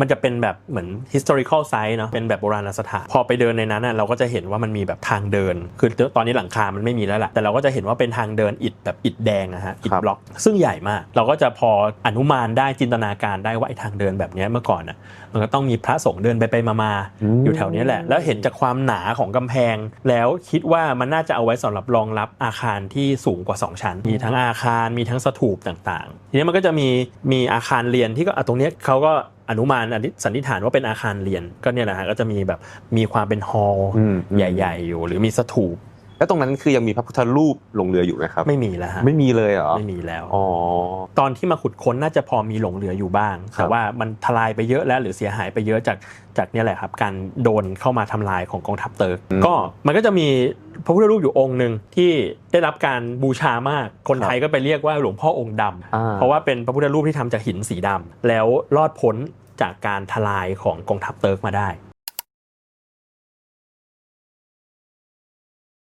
มันจะเป็นแบบเหมือน historical site เนาะเป็นแบบโบราณสถานพอไปเดินในนั้นน่ะเราก็จะเห็นว่ามันมีแบบทางเดิน คือตอนนี้หลังคา มันไม่มีแล้วแหละแต่เราก็จะเห็นว่าเป็นทางเดินอิฐแบบอิฐแดงอะฮะอิฐครับบล็อก ซึ่งใหญ่มาก เราก็จะพออนุมานได้จินตนาการได้ว่าไอ้ทางเดินแบบเนี้ยเมื่อก่อนน่ะมันก็ต้องมีพระสงฆ์เดินไปไปมามาๆอยู่แถวเนี้ยแหละ แล้วเห็นจากความหนาของกำแพง แล้วคิดว่ามันน่าจะเอาไว้สำหรับรองรับอาคารที่สูงกว่า 2 ชั้น มีทั้งอาคารมีทั้งสถูปต่างๆ ทีนี้มันก็จะมีมีอาคารเรียนที่ก็อะตรงเนี้ยเขาก็ อนุมานสันนิษฐานว่าเป็นอาคารเรียน ก็เนี่ยแหละฮะก็จะมีแบบมีความเป็นฮอลล์อืมใหญ่ ๆ อยู่ หรือมีสถูปแล้วตรงนั้นคือยังมีพระพุทธรูปหลงเหลืออยู่ไหมครับ ไม่มีแล้วฮะไม่มีเลยเหรอไม่มีแล้วอ๋อตอนที่มาขุดค้นน่าจะพอมีหลงเหลืออยู่บ้างครับแต่ว่ามันทลายไปเยอะแล้วหรือเสียหายไปเยอะจากจากเนี่ยแหละครับการโดนเข้ามาทำลายของกองทัพเติร์กก็มันก็จะมีพระพุทธรูปอยู่องค์หนึ่งที่ได้รับการบูชามากคนไทยก็ไปเรียกว่าหลวงพ่อองค์ดำอ่าเพราะว่าเป็นพระพุทธรูปที่ทำจากหินสีดำแล้วรอดพ้น จากการทลายของกองทัพเติร์กมาได้